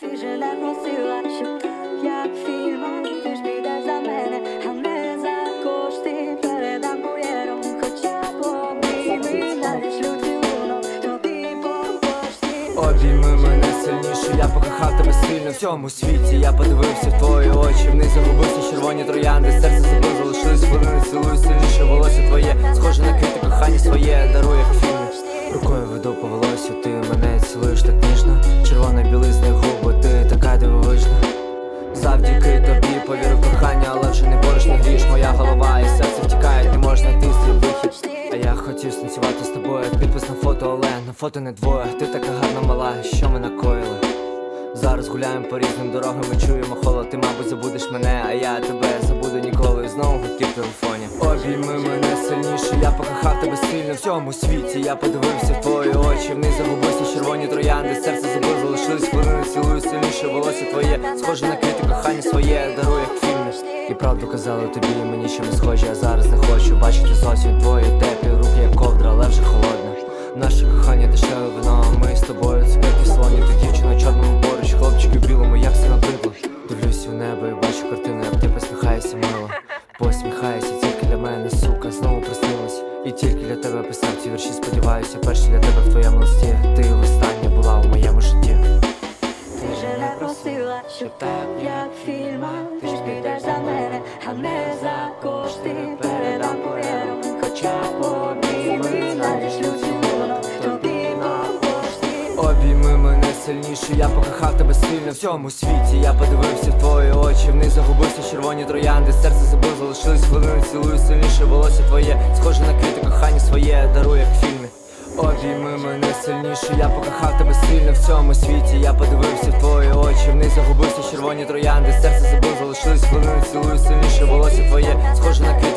Ти просила, щоб як підеш за мене, а не за кошти Передам кур'єром, хоча б обійми Надішлю цілунок тобі по пошті Обійми мене сильніше, я покохав тебе сильно в цьому світі. Я подивився в твої очі, в них загубився червоні троянди. Серце забив, залишились хвилини, цілую сильніше, волосся твоє, схоже на квіти, кохання своє, дарує фільмі. Рукою веду по ти мене цілуєш так фото не двоє Ти така гарна мала, що ми накоїли Зараз гуляємо по різним дорогам і чуємо холод Ти, мабуть, забудеш мене, а я тебе забуду ніколи знову гудки в телефоні. Обійми мене сильніше, я покохав тебе сильно в цьому світі. Я подивився в твої очі, в них загубився червоні троянди. Серце забив, залишились хвилини, цілую сильніше волосся твоє. Схоже на квіти, кохання своє, дарує як І правду казали тобі, мені що ми схожі, а зараз не хочу бачити зовсім твої теплі руки, як ковдра, мило Посміхаєшся тільки для мене, сука, знову приснилась І тільки для тебе писав ці вірші, сподіваюся, перші для тебе в твоєму листі. Ти остання була у моєму житті. Ти же не просила, щоб так, як в фільмах Ти ж підеш за мене, а не за кошти. Передам кур'єром, хоча обійми тобі по пошті Обійми мене сильніше, я покохав тебе сильно. В цьому світі. Я подивився в твої очі, в них загубився червоні троянди. Серце забив, Лишились хвилини, цілую сильніше волосся твоє. Схоже на квіти, кохання своє дарує як в фільмі. Обійми мене сильніше, я покохав тебе сильно в цьому світі. Я подивився в твої очі, в них загубився червоні троянди, серце забув, залишились хвилини, цілую сильніше волосся твоє, схоже на квіти